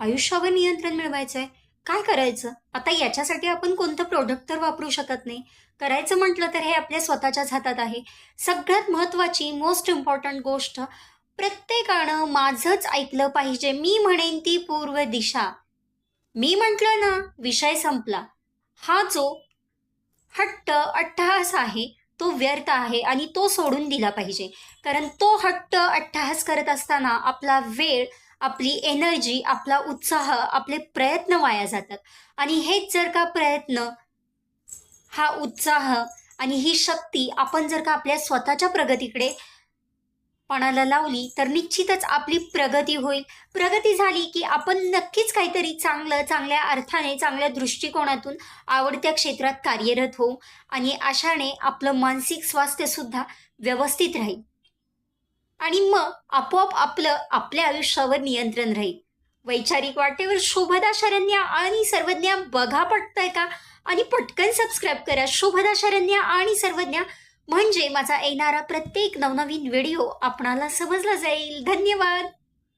आयुष्यावर नियंत्रण मिळवायचं आहे काय करायचं? आता याच्यासाठी आपण कोणतं प्रोडक्ट तर वापरू शकत नाही. करायचं म्हटलं तर हे आपल्या स्वतःच्याच हातात आहे. सगळ्यात महत्त्वाची मोस्ट इम्पॉर्टंट गोष्ट प्रत्येकानं माझंच ऐकलं पाहिजे. मी म्हणेन ती पूर्व दिशा. मी म्हटलं ना विषय संपला. हा जो हट्ट अट्टहास आहे तो व्यर्थ आहे आणि तो सोडून दिला पाहिजे. कारण तो हट्ट अट्टहास करत असताना आपला वेळ आपली एनर्जी आपला उत्साह आपले प्रयत्न वाया जातात. आणि हेच जर का प्रयत्न हा उत्साह आणि ही शक्ती आपण जर का आपल्या स्वतःच्या प्रगतीकडे पणाला लावली तर निश्चितच आपली प्रगती होईल. प्रगती झाली की आपण नक्कीच काहीतरी चांगलं चांगल्या अर्थाने चांगल्या दृष्टिकोनातून आवडत्या क्षेत्रात कार्यरत होऊ आणि अशाने आपलं मानसिक स्वास्थ्यसुद्धा व्यवस्थित राहील. आणि मग आपोआप आपलं आपल्या आयुष्यावर नियंत्रण राहील. वैचारिक वाटेवर शोभदा शरण्या आणि सर्वज्ञा बघा पटतंय का? आणि पटकन सबस्क्राईब करा. शोभदा शरण्या आणि सर्वज्ञा म्हणजे माझा येणारा प्रत्येक नवनवीन व्हिडिओ आपणाला समजला जाईल. धन्यवाद!